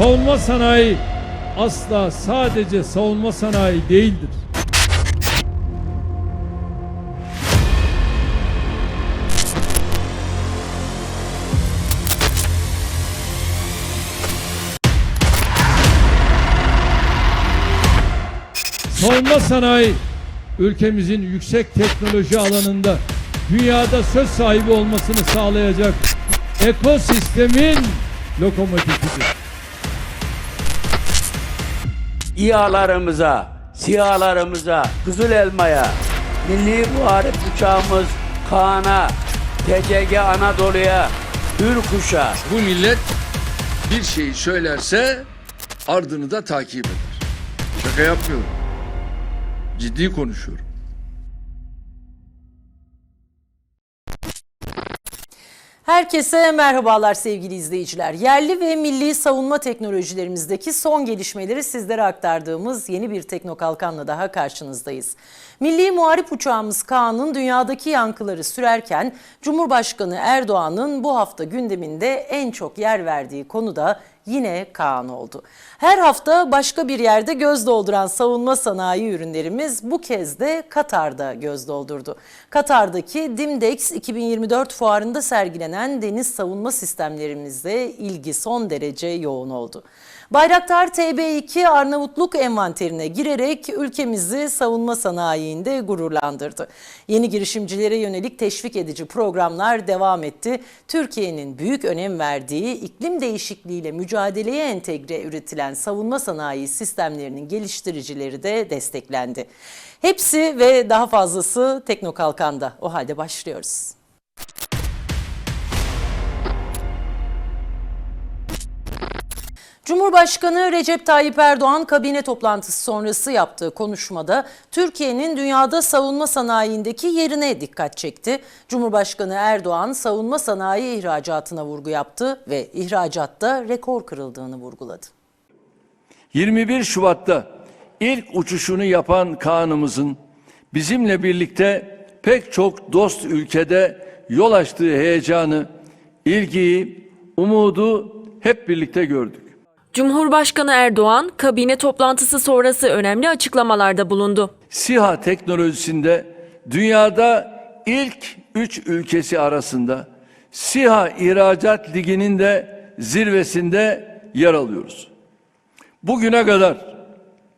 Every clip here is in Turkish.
Savunma sanayi asla sadece savunma sanayi değildir. Savunma sanayi ülkemizin yüksek teknoloji alanında dünyada söz sahibi olmasını sağlayacak ekosistemin lokomotifidir. İHA'larımıza, SİHA'larımıza, Kızıl Elma'ya, Milli Muharip Uçağımız Kaan'a, TCG Anadolu'ya, Hürkuş'a, Bu millet bir şeyi söylerse ardını da takip eder. Şaka yapmıyorum. Ciddi konuşuyorum. Herkese merhabalar sevgili izleyiciler. Yerli ve milli savunma teknolojilerimizdeki son gelişmeleri sizlere aktardığımız yeni bir Teknokalkan'la daha karşınızdayız. Milli muharip uçağımız Kaan'ın dünyadaki yankıları sürerken Cumhurbaşkanı Erdoğan'ın bu hafta gündeminde en çok yer verdiği konu da yine Kaan oldu. Her hafta başka bir yerde göz dolduran savunma sanayi ürünlerimiz bu kez de Katar'da göz doldurdu. Katar'daki Dimdex 2024 fuarında sergilenen deniz savunma sistemlerimizle ilgi son derece yoğun oldu. Bayraktar TB2 Arnavutluk envanterine girerek ülkemizi savunma sanayinde gururlandırdı. Yeni girişimcilere yönelik teşvik edici programlar devam etti. Türkiye'nin büyük önem verdiği iklim değişikliğiyle mücadeleye entegre üretilen savunma sanayi sistemlerinin geliştiricileri de desteklendi. Hepsi ve daha fazlası Teknokalkan'da. O halde başlıyoruz. Cumhurbaşkanı Recep Tayyip Erdoğan kabine toplantısı sonrası yaptığı konuşmada Türkiye'nin dünyada savunma sanayindeki yerine dikkat çekti. Cumhurbaşkanı Erdoğan savunma sanayi ihracatına vurgu yaptı ve ihracatta rekor kırıldığını vurguladı. 21 Şubat'ta ilk uçuşunu yapan Kaan'ımızın bizimle birlikte pek çok dost ülkede yol açtığı heyecanı, ilgiyi, umudu hep birlikte gördük. Cumhurbaşkanı Erdoğan kabine toplantısı sonrası önemli açıklamalarda bulundu. SİHA teknolojisinde dünyada ilk 3 ülkesi arasında SİHA İhracat Ligi'nin de zirvesinde yer alıyoruz. Bugüne kadar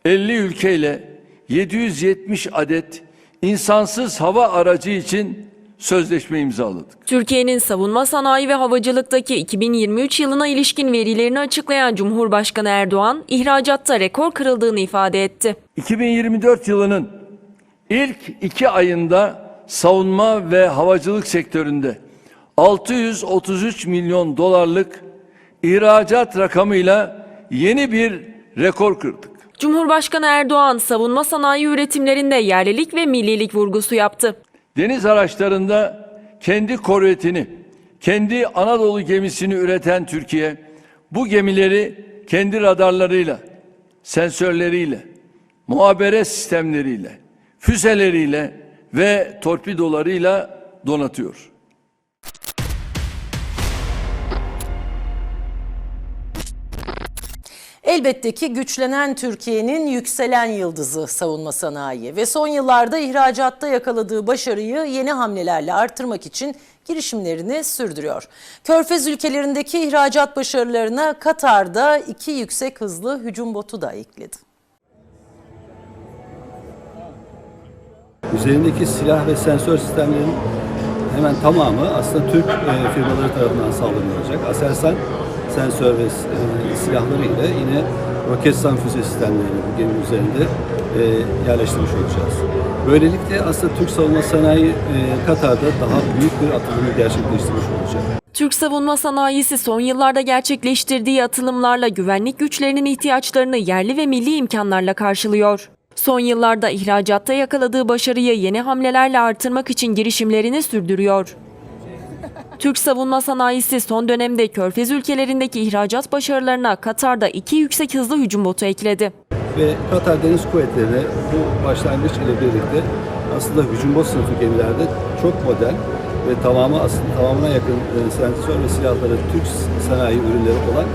50 ülkeyle 770 adet insansız hava aracı için sözleşme imzaladık. Türkiye'nin savunma sanayi ve havacılıktaki 2023 yılına ilişkin verilerini açıklayan Cumhurbaşkanı Erdoğan, ihracatta rekor kırıldığını ifade etti. 2024 yılının ilk iki ayında savunma ve havacılık sektöründe 633 milyon dolarlık ihracat rakamıyla yeni bir rekor kırdık. Cumhurbaşkanı Erdoğan, savunma sanayi üretimlerinde yerlilik ve millilik vurgusu yaptı. Deniz araçlarında kendi korvetini, kendi Anadolu gemisini üreten Türkiye, bu gemileri kendi radarlarıyla, sensörleriyle, muhabere sistemleriyle, füzeleriyle ve torpidolarıyla donatıyor. Elbette ki güçlenen Türkiye'nin yükselen yıldızı savunma sanayi ve son yıllarda ihracatta yakaladığı başarıyı yeni hamlelerle artırmak için girişimlerini sürdürüyor. Körfez ülkelerindeki ihracat başarılarına Katar'da iki yüksek hızlı hücum botu da ekledi. Üzerindeki silah ve sensör sistemlerinin hemen tamamı aslında Türk e, firmaları tarafından sağlanıyor olacak. Aselsan sensör ve e, silahları ile yine Roketsan füze sistemlerini bu geminin üzerinde e, yerleştirmiş olacağız. Böylelikle aslında Türk savunma sanayi e, Katar'da daha büyük bir atılımı gerçekleştirmiş olacak. Türk savunma sanayisi son yıllarda gerçekleştirdiği atılımlarla güvenlik güçlerinin ihtiyaçlarını yerli ve milli imkanlarla karşılıyor. Son yıllarda ihracatta yakaladığı başarıyı yeni hamlelerle artırmak için girişimlerini sürdürüyor. Türk savunma sanayisi son dönemde Körfez ülkelerindeki ihracat başarılarına Katar'da iki yüksek hızlı hücum botu ekledi. Ve Katar Deniz Kuvvetleri'ne bu başlangıç ile birlikte aslında hücum bot sınıfı gemilerde çok modern ve tamamı aslında tamamına yakın e, sensör ve silahları Türk sanayi ürünleri olan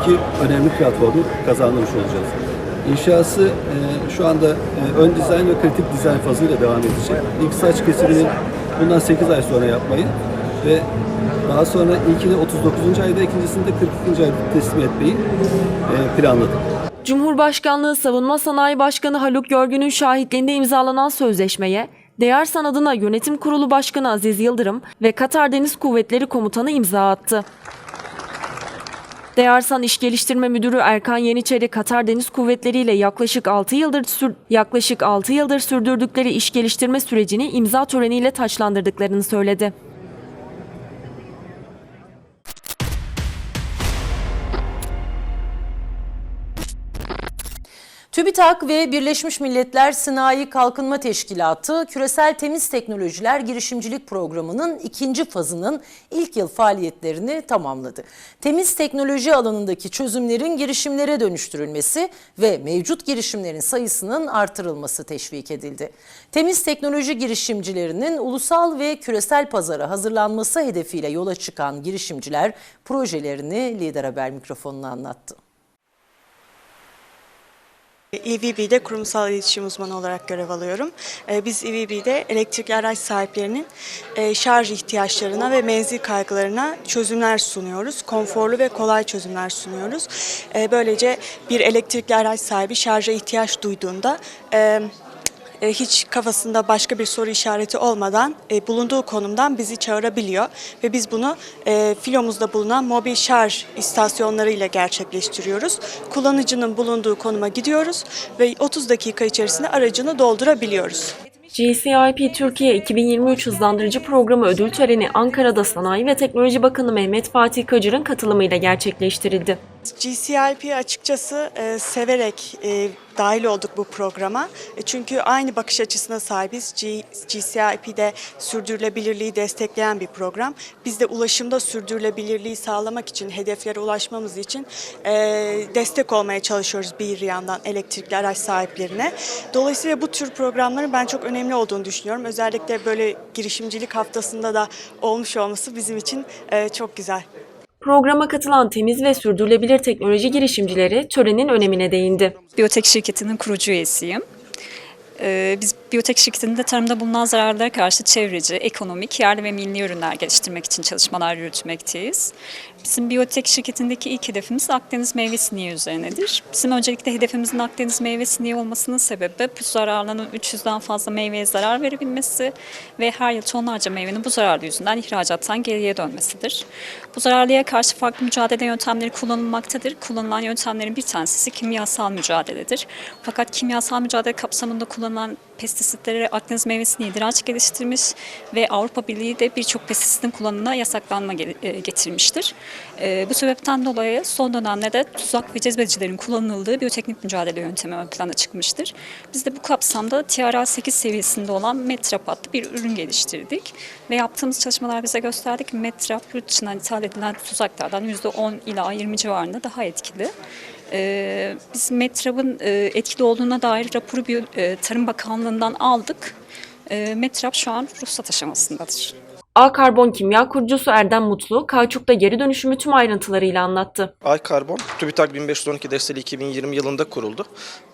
iki önemli platformu kazanmış olacağız. İnşası e, şu anda e, ön dizayn ve kritik dizayn fazıyla devam edecek. İlk saç kesimini bundan 8 ay sonra yapmayı ve daha sonra ilkini 39. ayda, ikincisini de 42. ayda teslim etmeyi e, planladık. Cumhurbaşkanlığı Savunma Sanayi Başkanı Haluk Görgün'ün şahitliğinde imzalanan sözleşmeye Değersan adına Yönetim Kurulu Başkanı Aziz Yıldırım ve Katar Deniz Kuvvetleri Komutanı imza attı. Değersan İş Geliştirme Müdürü Erkan Yeniçeri Katar Deniz Kuvvetleri ile yaklaşık 6 yıldır sür- yaklaşık 6 yıldır sürdürdükleri iş geliştirme sürecini imza töreniyle taçlandırdıklarını söyledi. TÜBİTAK ve Birleşmiş Milletler Sınai Kalkınma Teşkilatı Küresel Temiz Teknolojiler Girişimcilik Programı'nın ikinci fazının ilk yıl faaliyetlerini tamamladı. Temiz teknoloji alanındaki çözümlerin girişimlere dönüştürülmesi ve mevcut girişimlerin sayısının artırılması teşvik edildi. Temiz teknoloji girişimcilerinin ulusal ve küresel pazara hazırlanması hedefiyle yola çıkan girişimciler projelerini Lider Haber mikrofonuna anlattı. EVB'de kurumsal iletişim uzmanı olarak görev alıyorum. Ee, Biz EVB'de elektrikli araç sahiplerinin e, şarj ihtiyaçlarına ve menzil kaygılarına çözümler sunuyoruz. Konforlu ve kolay çözümler sunuyoruz. Böylece bir elektrikli araç sahibi şarja ihtiyaç duyduğunda e, e, hiç kafasında başka bir soru işareti olmadan e, bulunduğu konumdan bizi çağırabiliyor ve biz bunu e, filomuzda bulunan mobil şarj istasyonlarıyla gerçekleştiriyoruz. Kullanıcının bulunduğu konuma gidiyoruz ve 30 dakika içerisinde aracını doldurabiliyoruz. GCIP Türkiye 2023 Hızlandırıcı Programı ödül töreni Ankara'da Sanayi ve Teknoloji Bakanı Mehmet Fatih Kacır'ın katılımıyla gerçekleştirildi. GCIP açıkçası e, severek e, dahil olduk bu programa. E, çünkü aynı bakış açısına sahibiz. G, GCIP'de sürdürülebilirliği destekleyen bir program. Biz de ulaşımda sürdürülebilirliği sağlamak için, hedeflere ulaşmamız için e, destek olmaya çalışıyoruz bir yandan elektrikli araç sahiplerine. Dolayısıyla bu tür programların ben çok önemli olduğunu düşünüyorum. Özellikle böyle girişimcilik haftasında da olmuş olması bizim için e, çok güzel. Programa katılan temiz ve sürdürülebilir teknoloji girişimcileri törenin önemine değindi. Biyotek şirketinin kurucu üyesiyim. Ee, Biz biyotek şirketinde tarımda bulunan zararlara karşı çevreci, ekonomik, yerli ve milli ürünler geliştirmek için çalışmalar yürütmekteyiz. Bizim biyotek şirketindeki ilk hedefimiz Akdeniz meyve sineği üzerinedir. Bizim öncelikle hedefimizin Akdeniz meyve sineği olmasının sebebi bu zararların 300'den fazla meyveye zarar verebilmesi ve her yıl tonlarca meyvenin bu zararlı yüzünden ihracattan geriye dönmesidir. Bu zararlıya karşı farklı mücadele yöntemleri kullanılmaktadır. Kullanılan yöntemlerin bir tanesi kimyasal mücadeledir. Fakat kimyasal mücadele kapsamında kullanılan pestisitlere Akdeniz meyve sineği direnç geliştirmiş ve Avrupa Birliği de birçok pestisitin kullanımına yasaklanma e, getirmiştir. E, Bu sebepten dolayı son dönemlerde tuzak ve cezbedicilerin kullanıldığı biyoteknik mücadele yöntemi ön plana çıkmıştır. Biz de bu kapsamda TRL 8 seviyesinde olan Metrap adlı bir ürün geliştirdik. Ve yaptığımız çalışmalar bize gösterdi ki Metrap yurt dışından ithal edilen tuzaklardan %10 ila 20 civarında daha etkili. Ee, biz Metrap'ın e, etkili olduğuna dair raporu bir e, Tarım Bakanlığı'ndan aldık. E, Metrap şu an ruhsat aşamasındadır. A Karbon Kimya kurucusu Erdem Mutlu, kauçukta geri dönüşümü tüm ayrıntılarıyla anlattı. Aykarbon, TÜBİTAK 1512 desteli 2020 yılında kuruldu.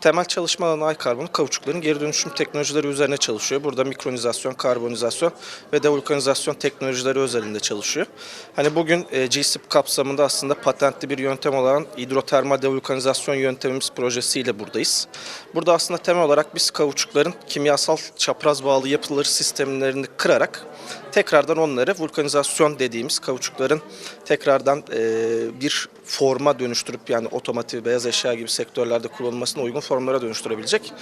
Temel çalışma alanı Aykarbon, kauçukların geri dönüşüm teknolojileri üzerine çalışıyor. Burada mikronizasyon, karbonizasyon ve devulkanizasyon teknolojileri özelinde çalışıyor. Hani bugün e, GSIP kapsamında aslında patentli bir yöntem olan hidrotermal devulkanizasyon yöntemimiz projesiyle buradayız. Burada aslında temel olarak biz kauçukların kimyasal çapraz bağlı yapıları sistemlerini kırarak tekrardan onları vulkanizasyon dediğimiz kauçukların tekrardan e, bir forma dönüştürüp yani otomotiv, beyaz eşya gibi sektörlerde kullanılmasına uygun formlara dönüştürebilecek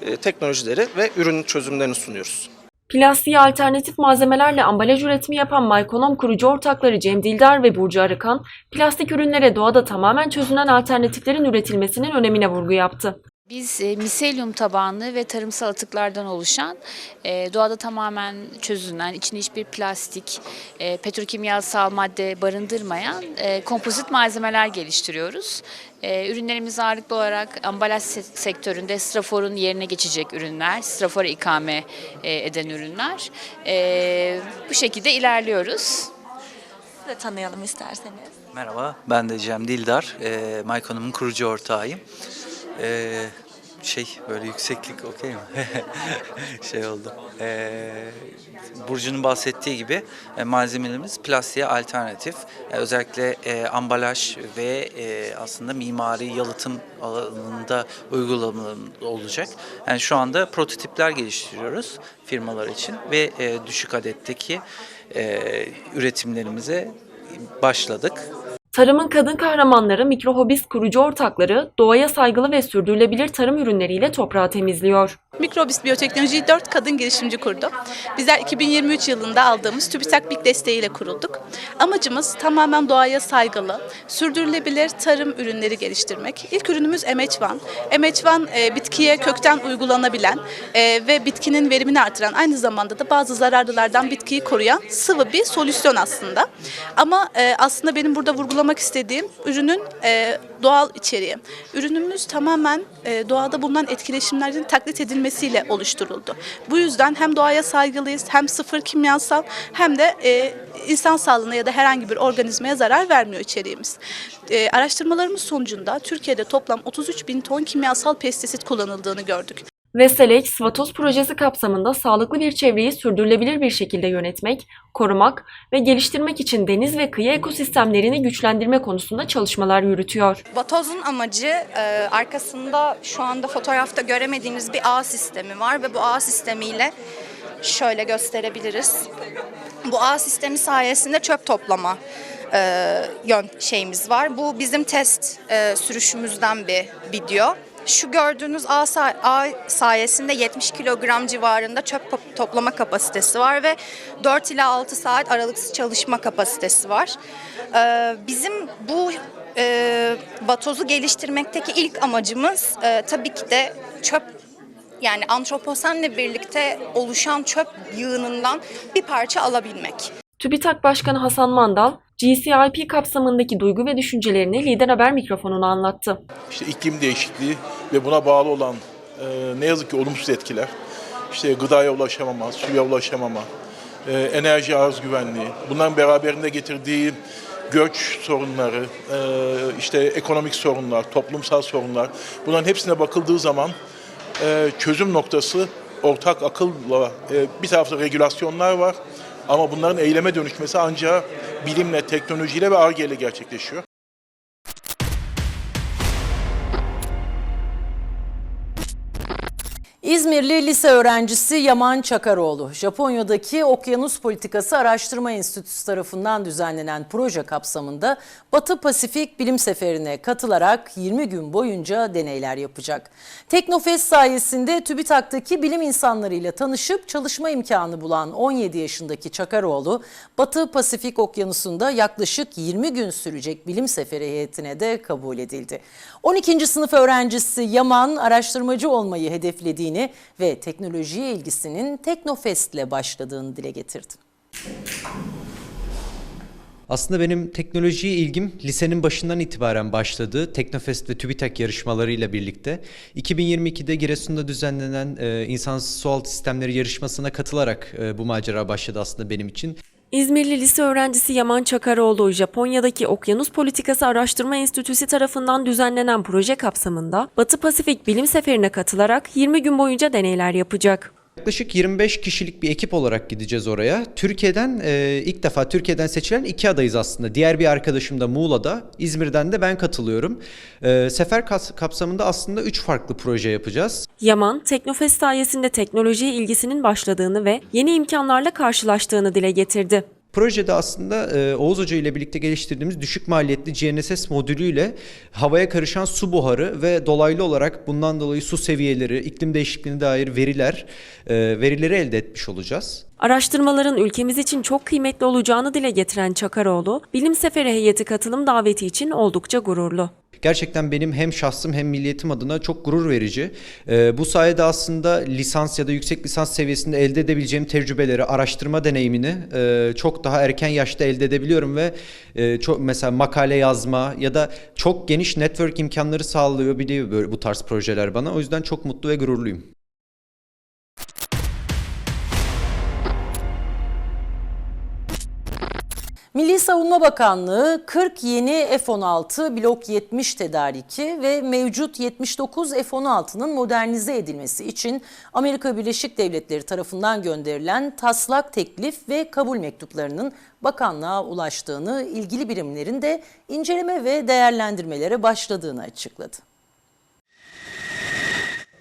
e, teknolojileri ve ürün çözümlerini sunuyoruz. Plastiğe alternatif malzemelerle ambalaj üretimi yapan Maykonom kurucu ortakları Cem Dildar ve Burcu Arıkan, plastik ürünlere doğada tamamen çözünen alternatiflerin üretilmesinin önemine vurgu yaptı. Biz e, miselyum tabanlı ve tarımsal atıklardan oluşan, e, doğada tamamen çözünen, içinde hiçbir plastik, e, petrokimyasal madde barındırmayan e, kompozit malzemeler geliştiriyoruz. E, ürünlerimiz ağırlıklı olarak ambalaj se- sektöründe straforun yerine geçecek ürünler, strafora ikame e, eden ürünler. E, bu şekilde ilerliyoruz. Sizi de tanıyalım isterseniz. Merhaba, ben de Cem Dildar. E, Myconum'un kurucu ortağıyım. E, şey, böyle yükseklik okey mi? şey oldu. E, Burcu'nun bahsettiği gibi e, malzemelerimiz plastiğe alternatif. E, özellikle e, ambalaj ve e, aslında mimari yalıtım alanında uygulamalar olacak. Yani şu anda prototipler geliştiriyoruz firmalar için ve e, düşük adetteki e, üretimlerimize başladık. Tarımın kadın kahramanları, mikrohobist kurucu ortakları doğaya saygılı ve sürdürülebilir tarım ürünleriyle toprağı temizliyor. Mikrobis Biyoteknoloji'yi 4 kadın girişimci kurdu. Bizler 2023 yılında aldığımız TÜBİTAK BİK desteğiyle kurulduk. Amacımız tamamen doğaya saygılı, sürdürülebilir tarım ürünleri geliştirmek. İlk ürünümüz Emeçvan. Emeçvan e, bitkiye kökten uygulanabilen e, ve bitkinin verimini artıran aynı zamanda da bazı zararlılardan bitkiyi koruyan sıvı bir solüsyon aslında. Ama e, aslında benim burada vurgulamak istediğim ürünün e, doğal içeriği. Ürünümüz tamamen e, doğada bulunan etkileşimlerin taklit edilmesiyle oluşturuldu. Bu yüzden hem doğaya saygılıyız hem sıfır kimyasal hem de e, insan sağlığına ya da herhangi bir organizmaya zarar vermiyor içeriğimiz. E, araştırmalarımız sonucunda Türkiye'de toplam 33 bin ton kimyasal pestisit kullanıldığını gördük. Veselex, Vatos projesi kapsamında sağlıklı bir çevreyi sürdürülebilir bir şekilde yönetmek, korumak ve geliştirmek için deniz ve kıyı ekosistemlerini güçlendirme konusunda çalışmalar yürütüyor. Vatoz'un amacı e, arkasında şu anda fotoğrafta göremediğimiz bir ağ sistemi var ve bu ağ sistemiyle şöyle gösterebiliriz. Bu ağ sistemi sayesinde çöp toplama e, yön şeyimiz var. Bu bizim test e, sürüşümüzden bir video. Şu gördüğünüz ağ, say- ağ sayesinde 70 kilogram civarında çöp toplama kapasitesi var ve 4 ila 6 saat aralıksız çalışma kapasitesi var. Ee, bizim bu e, vatozu geliştirmekteki ilk amacımız e, tabii ki de çöp yani antroposenle birlikte oluşan çöp yığınından bir parça alabilmek. TÜBİTAK Başkanı Hasan Mandal, GCIP kapsamındaki duygu ve düşüncelerini Lider Haber mikrofonuna anlattı. İşte iklim değişikliği ve buna bağlı olan e, ne yazık ki olumsuz etkiler. İşte gıdaya ulaşamama, suya ulaşamama, e, enerji arz güvenliği, bunların beraberinde getirdiği göç sorunları, e, işte ekonomik sorunlar, toplumsal sorunlar. Bunların hepsine bakıldığı zaman e, çözüm noktası ortak akılla e, bir tarafta regülasyonlar var ama bunların eyleme dönüşmesi ancak bilimle, teknolojiyle ve ARGE ile gerçekleşiyor. İzmirli lise öğrencisi Yaman Çakaroğlu, Japonya'daki Okyanus Politikası Araştırma Enstitüsü tarafından düzenlenen proje kapsamında Batı Pasifik Bilim Seferi'ne katılarak 20 gün boyunca deneyler yapacak. Teknofest sayesinde TÜBİTAK'taki bilim insanlarıyla tanışıp çalışma imkanı bulan 17 yaşındaki Çakaroğlu, Batı Pasifik Okyanusu'nda yaklaşık 20 gün sürecek bilim seferi heyetine de kabul edildi. 12. sınıf öğrencisi Yaman araştırmacı olmayı hedeflediğini ve teknolojiye ilgisinin Teknofest ile başladığını dile getirdi. Aslında benim teknolojiye ilgim lisenin başından itibaren başladı. Teknofest ve TÜBİTAK yarışmalarıyla birlikte. 2022'de Giresun'da düzenlenen e, insansız sualtı sistemleri yarışmasına katılarak e, bu macera başladı aslında benim için. İzmirli lise öğrencisi Yaman Çakaroğlu, Japonya'daki Okyanus Politikası Araştırma Enstitüsü tarafından düzenlenen proje kapsamında Batı Pasifik Bilim Seferi'ne katılarak 20 gün boyunca deneyler yapacak. Yaklaşık 25 kişilik bir ekip olarak gideceğiz oraya. Türkiye'den e, ilk defa Türkiye'den seçilen iki adayız aslında. Diğer bir arkadaşım da Muğla'da, İzmir'den de ben katılıyorum. E, sefer kapsamında aslında 3 farklı proje yapacağız. Yaman, Teknofest sayesinde teknolojiye ilgisinin başladığını ve yeni imkanlarla karşılaştığını dile getirdi. Projede aslında e, Oğuz Hoca ile birlikte geliştirdiğimiz düşük maliyetli GNSS modülüyle havaya karışan su buharı ve dolaylı olarak bundan dolayı su seviyeleri, iklim değişikliğine dair veriler, e, verileri elde etmiş olacağız. Araştırmaların ülkemiz için çok kıymetli olacağını dile getiren Çakaroğlu, Bilim Seferi heyeti katılım daveti için oldukça gururlu. Gerçekten benim hem şahsım hem milliyetim adına çok gurur verici. Ee, bu sayede aslında lisans ya da yüksek lisans seviyesinde elde edebileceğim tecrübeleri, araştırma deneyimini e, çok daha erken yaşta elde edebiliyorum ve e, çok mesela makale yazma ya da çok geniş network imkanları sağlıyor biliyor bu tarz projeler bana. O yüzden çok mutlu ve gururluyum. Milli Savunma Bakanlığı 40 yeni F-16 Blok 70 tedariki ve mevcut 79 F-16'nın modernize edilmesi için Amerika Birleşik Devletleri tarafından gönderilen taslak teklif ve kabul mektuplarının bakanlığa ulaştığını, ilgili birimlerin de inceleme ve değerlendirmelere başladığını açıkladı.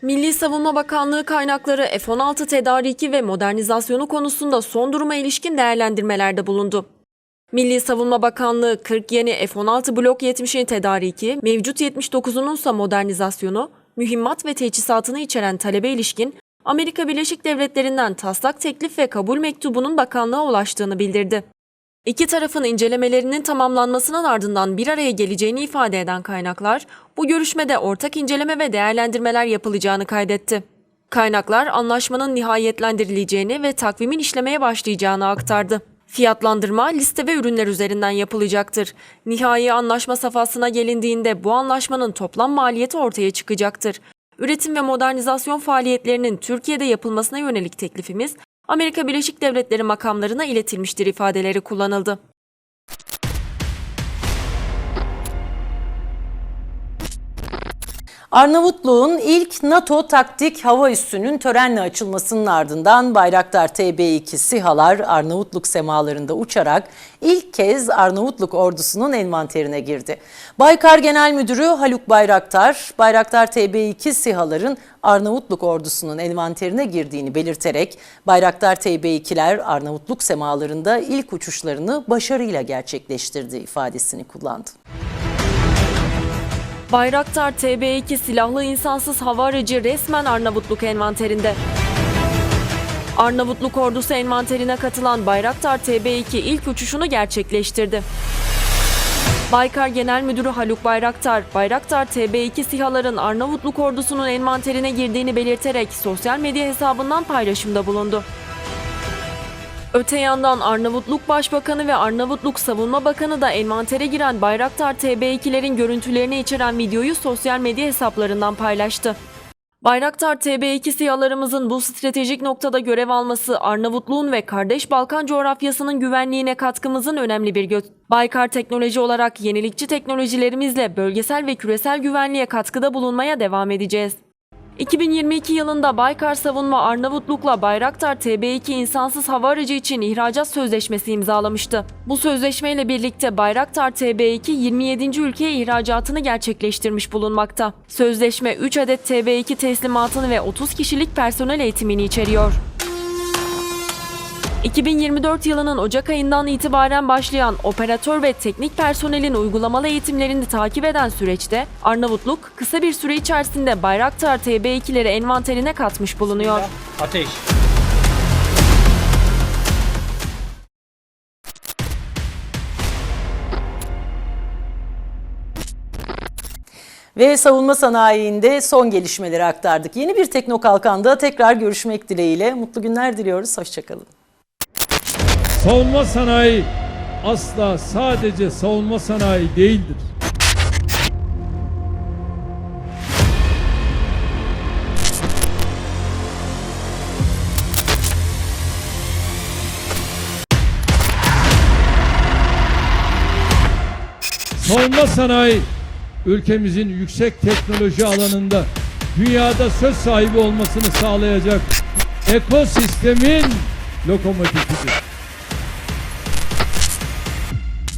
Milli Savunma Bakanlığı kaynakları F-16 tedariki ve modernizasyonu konusunda son duruma ilişkin değerlendirmelerde bulundu. Milli Savunma Bakanlığı 40 yeni F-16 Blok 70'in tedariki, mevcut 79'unun ise modernizasyonu, mühimmat ve teçhizatını içeren talebe ilişkin Amerika Birleşik Devletleri'nden taslak teklif ve kabul mektubunun bakanlığa ulaştığını bildirdi. İki tarafın incelemelerinin tamamlanmasının ardından bir araya geleceğini ifade eden kaynaklar, bu görüşmede ortak inceleme ve değerlendirmeler yapılacağını kaydetti. Kaynaklar anlaşmanın nihayetlendirileceğini ve takvimin işlemeye başlayacağını aktardı. Fiyatlandırma liste ve ürünler üzerinden yapılacaktır. Nihai anlaşma safhasına gelindiğinde bu anlaşmanın toplam maliyeti ortaya çıkacaktır. Üretim ve modernizasyon faaliyetlerinin Türkiye'de yapılmasına yönelik teklifimiz Amerika Birleşik Devletleri makamlarına iletilmiştir ifadeleri kullanıldı. Arnavutluğun ilk NATO taktik hava üssünün törenle açılmasının ardından Bayraktar TB2 SİHA'lar Arnavutluk semalarında uçarak ilk kez Arnavutluk ordusunun envanterine girdi. Baykar Genel Müdürü Haluk Bayraktar, Bayraktar TB2 SİHA'ların Arnavutluk ordusunun envanterine girdiğini belirterek Bayraktar TB2'ler Arnavutluk semalarında ilk uçuşlarını başarıyla gerçekleştirdiği ifadesini kullandı. Bayraktar TB2 silahlı insansız hava aracı resmen Arnavutluk envanterinde. Arnavutluk ordusu envanterine katılan Bayraktar TB2 ilk uçuşunu gerçekleştirdi. Baykar Genel Müdürü Haluk Bayraktar, Bayraktar TB2 SİHA'ların Arnavutluk ordusunun envanterine girdiğini belirterek sosyal medya hesabından paylaşımda bulundu. Öte yandan Arnavutluk Başbakanı ve Arnavutluk Savunma Bakanı da envantere giren Bayraktar TB2'lerin görüntülerini içeren videoyu sosyal medya hesaplarından paylaştı. Bayraktar TB2 SİHA'larımızın bu stratejik noktada görev alması Arnavutluğun ve kardeş Balkan coğrafyasının güvenliğine katkımızın önemli bir göz. Baykar teknoloji olarak yenilikçi teknolojilerimizle bölgesel ve küresel güvenliğe katkıda bulunmaya devam edeceğiz. 2022 yılında Baykar Savunma Arnavutluk'la Bayraktar TB2 insansız hava aracı için ihracat sözleşmesi imzalamıştı. Bu sözleşmeyle birlikte Bayraktar TB2 27. ülkeye ihracatını gerçekleştirmiş bulunmakta. Sözleşme 3 adet TB2 teslimatını ve 30 kişilik personel eğitimini içeriyor. 2024 yılının Ocak ayından itibaren başlayan operatör ve teknik personelin uygulamalı eğitimlerini takip eden süreçte Arnavutluk kısa bir süre içerisinde Bayraktar TB2'leri envanterine katmış bulunuyor. Ateş. Ve savunma sanayinde son gelişmeleri aktardık. Yeni bir Teknokalkan'da tekrar görüşmek dileğiyle. Mutlu günler diliyoruz. Hoşçakalın. Savunma sanayi asla sadece savunma sanayi değildir. Savunma sanayi ülkemizin yüksek teknoloji alanında dünyada söz sahibi olmasını sağlayacak ekosistemin lokomotifidir.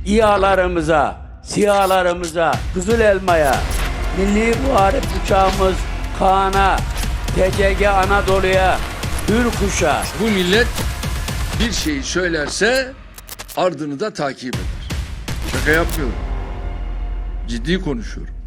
İHA'larımıza, SİHA'larımıza, Kızıl Elma'ya, Milli Muharip Uçağımız Kaan'a, TCG Anadolu'ya, Hürkuş'a, Bu millet bir şeyi söylerse ardını da takip eder. Şaka yapmıyorum. Ciddi konuşuyorum.